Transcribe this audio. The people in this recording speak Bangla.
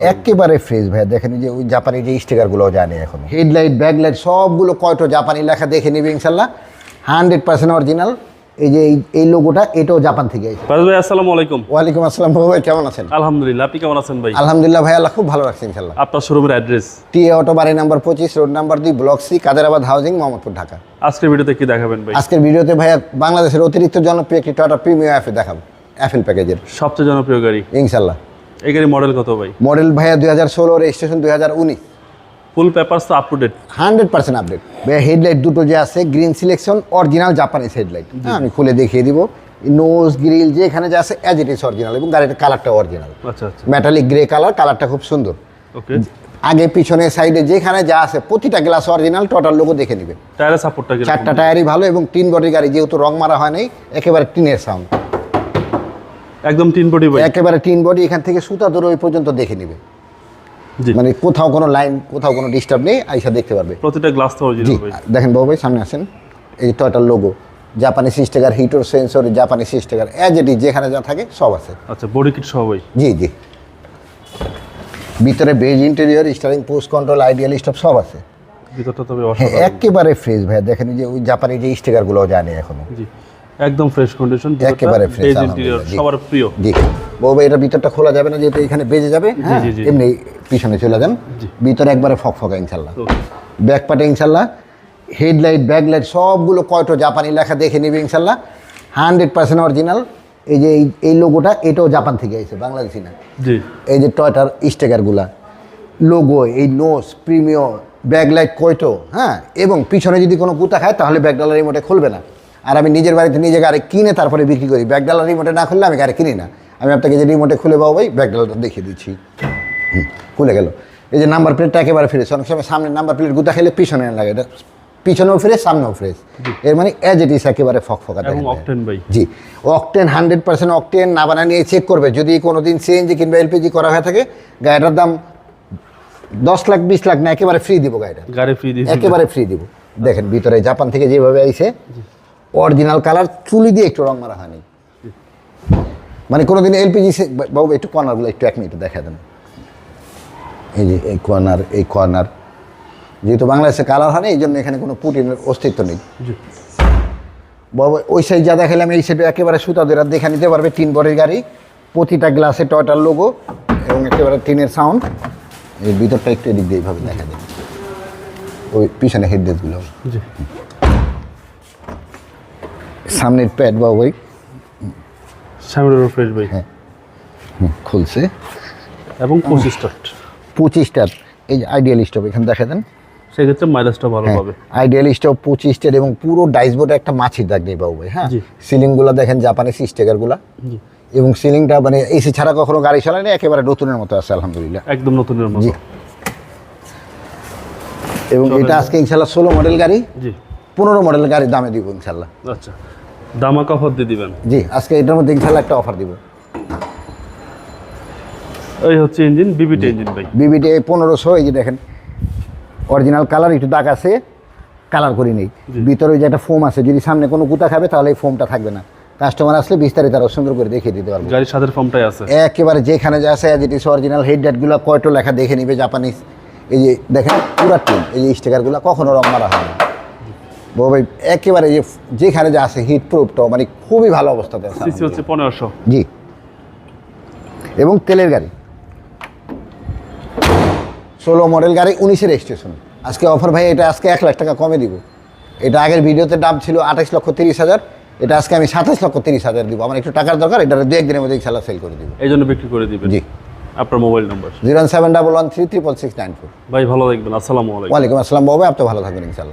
একেবারে ফ্রেশ ভাই দেখেন যে ওই জাপানি যে স্টিকারগুলো জানে এখন। হেডলাইট ব্যাকলাইট সবগুলো কয়টো জাপানি লেখা দেখে নিবে ইনশাল্লাহ। হান্ড্রেড পার্সেন্ট অরিজিনাল এই যে এই- লোগোটা এটাও জাপান থেকে এসেছে। ভাই আসসালামু আলাইকুম। ওয়ালাইকুম আসসালাম ভাই কেমন আছেন? আলহামদুলিল্লাহ আপনি কেমন আছেন ভাই? আলহামদুলিল্লাহ ভাই আল্লাহ খুব ভালো রাখছে ইনশাল্লাহ। আপনার শোরুমের অ্যাড্রেস টি অটো বাড়ি নাম্বার পঁচিশ রোড নাম্বার দুই block C Kaderabad housing Mohammadpur Dhaka. আজকের ভিডিওতে কি দেখাবেন ভাই? আজকের ভিডিওতে ভাইয়া বাংলাদেশের অতিরিক্ত জনপ্রিয় একটি টয়টা প্রিমিয়াম অ্যাপে দেখাবো অ্যাপেল প্যাকেজের সবচেয়ে জনপ্রিয় গাড়ি। ইনশাল্লাহ। এই গাড়ি মডেল কত ভাই? মডেল ভাইয়া দুই হাজার ষোলো রেজিস্ট্রেশন দুই হাজার উনিশ। ফুল পেপারস তো up to date hundred percent update headlight দুটো যে আছে green selection original Japanese headlight হ্যাঁ আমি খুলে দেখিয়ে দিব। নোজ গ্রিল যে এখানে যে আছে অ্যাজ ইট ইস অরিজিনাল এবং গাড়িটার কালারটা অরিজিনাল আচ্ছা আচ্ছা। মেটালিক গ্রে কালার কালারটা খুব সুন্দর। ওকে আগে পিছনে সাইডে যেখানে যা আছে প্রতিটা গ্লাস অরিজিনাল টোটাল লোগো দেখে নেবে টায়ারের সাপোর্টটা চারটা টায়ারই ভালো এবং তিন বডি গাড়ি যেহেতু রং মারা হয় নাই একেবারে টিনের সাউন্ড একদম তিন বডি একেবারে টিন বডি এখান থেকে সুতা ধরে ওই পর্যন্ত দেখে নেবে। জি। মানে কোথাও কোনো লাইন কোথাও কোনো ডিস্টার্ব নেই আইসা দেখতে পারবে। প্রতিটা গ্লাস তো দেখেন বাবু ভাই সামনে আসেন। এই টয়টার লোগো জাপানি সিস্টেগার হিটোর সেন্সর জাপানি সিস্টেগার অ্যাজ এটি যেখানে যা থাকে সব আছে। আচ্ছা বডি কিট সহ ভাই জি জি। ভিতরে beige interior steering post control idle stop সব আছে। ভিতরটা তবে হ্যাঁ একেবারে ফ্রেশ ভাই। দেখেন এই যে ওই জাপানি যে স্টিকারগুলো জানে এখনও। জি। একদম ফ্রেশ কন্ডিশন একেবারে fresh, ইন্টেরিয়র। সবার প্রিয়। জি। বাবু এটা ভিতরটা খোলা যাবে না যেহেতু এখানে বেজে যাবে হ্যাঁ। এমনি পিছনে চলে যান। ভিতরে একবারে ফকফকা ইনশাল্লাহ। ব্যাক পাটে ইনশাল্লাহ। হেডলাইট ব্যাকলাইট সবগুলো কয়টো জাপানি লেখা দেখে নিবে ইনশাল্লাহ। Hundred percent original. এই যে এই- লোগোটা এটাও জাপান থেকে এসেছে বাংলাদেশি না? এই যে টয়টার স্টেকারগুলা। লোগো এই নোস প্রিমিয়ম ব্যাকলাইট কয়টো হ্যাঁ? এবং পিছনে যদি কোনো গুতা খায় তাহলে ব্যাকডালার রিমোটে খুলবে না। আর আমি নিজের বাড়িতে নিজে গাড়ি কিনে তারপরে বিক্রি করি। ব্যাকডালার রিমোটে না খুললে আমি গাড়ি কিনি না। আমি আপনাকে যে রিমোটে খুলে পাবো ভাই ব্যাকডালারটা দেখিয়ে দিচ্ছি। খুলে গেল। এই যে নাম্বার প্লেটটা একেবারে ফ্রেশ অনেক সময় সামনে নাম্বার প্লেট গুতা খেলে পিছনে লাগে। এটা পিছনেও ফ্রেশ সামনেও ফ্রেশ এর মানে অ্যাজ ইট ইস একেবারে ফকফকা দেখেন অকটেন জি। অকটেন হান্ড্রেড পার্সেন্ট অকটেন না বানা নিয়ে চেক করবে। যদি কোনো দিন সিএনজি কিংবা এলপিজি করা হয়ে থাকে গাড়িটার দাম দশ লাখ বিশ লাখ না একেবারে ফ্রি দিব গাড়িটা। গাড়ি ফ্রি দিয়েছি একেবারে ফ্রি দিব। দেখেন ভিতরে জাপান থেকে যেভাবে আইছে অরিজিনাল কালার চুলি দিয়ে একটু রং মারা হয়নি। মানে কোনোদিন এলপিজি বাবু একটু কর্নারগুলো একটু এক মিনিট দেখা দেন। এই যে এই কর্নার এই কর্নার যেহেতু বাংলাদেশে কালার হয় এই জন্য এখানে কোনো পুটিনের অস্তিত্ব নেই। বাবা ওই সাইড যা দেখালাম এই সাইডে একেবারে সুতা ধরে দেখা নিতে পারবে তিন বরের গাড়ি। প্রতিটা গ্লাসে টয়টার লোগো এবং একেবারে টিনের সাউন্ড এই ভিতরটা একটু এদিক দিয়ে এইভাবে দেখা যায় ওই পিছনে হেডরেসগুলো জি। সামনের প্যাড বা ওই সামনের ফ্রেশ ভাই হ্যাঁ। খুলছে। এবং পঁচিশ স্টার্ট পঁচিশটার এই যে আইডিয়াল স্টপ এখানে দেখা দেন। সেক্ষেত্রে মাইলেজটা ভালো পাবে। আইডিয়াল স্টপ পঁচিশ পঁচিশটার এবং পুরো ডাইসবোর্ডে একটা মাছির দাগ নেই বাবু ভাই, হ্যাঁ। সিলিংগুলো দেখেন জাপানি স্টেকারগুলো জি। এবং সিলিংটা মানে এসি ছাড়া কখনো গাড়ি চালায়নি একেবারে নতুনের মতো আছে আলহামদুলিল্লাহ। একদম নতুনের মতো। এবং এটা আজকে ইনশাল্লাহ ষোলো মডেল গাড়ি। জি। পনেরো মডেল গাড়ির দামে দিব ইনশাল্লাহ আচ্ছা। দামাকা অফার দিয়ে দিবেন। জি আজকে এটার মধ্যে ইনশাল্লাহ একটা অফার দিব। এই হচ্ছে ইঞ্জিন বিবিটি ইঞ্জিন ভাই। বিবিটি পনেরোশো এই যে দেখেন অরিজিনাল কালার একটু দাগ আছে কালার করি নেই। ভিতরে যে একটা ফোম আছে যদি সামনে কোনো কুতা খাবে তাহলে এই ফোমটা থাকবে না। কাস্টমার আসলে বিস্তারিত আরও সুন্দর করে দেখিয়ে দিতে পারব। গাড়ির সাথে ফর্মটাই আছে। একেবারে যেখানে যা আছে অ্যাজ ইট অরিজিনাল হেড ডেটগুলো কয়টো লেখা দেখে নিবে জাপানিজ এই যে দেখেন পুরা টিম এই যে স্টিকারগুলো কখনো রং মারা হয় না। ভাই একেবারে যে যেখানে যা আছে হিট প্রুফটা মানে খুবই ভালো অবস্থাতে আছে সিসি হচ্ছে পনেরোশো। জি। এবং তেলের গাড়ি। ষোলো মডেল গাড়ি উনিশের রেজিস্ট্রেশন আজকে অফার ভাই এটা আজকে এক লাখ টাকা কমে দিব। এটা আগের ভিডিওতে দাম ছিল আঠাশ লক্ষ তিরিশ হাজার। এটা আজকে আমি সাতাশ লক্ষ তিরিশ হাজার দিব। আমার একটু টাকার দরকার এটা দু একদিনের মধ্যে ইনশাল্লাহ সেল করে দিব। এই জন্য বিক্রি করে দিবেন? জি। আপনার mobile number zero seven double one three triple six nine four. ভাই ভালো থাকবেন। আসসালামু আলাইকুম। ওয়ালাইকুম আসসালাম বাবু আপনি ভালো থাকবেন ইনশাল্লাহ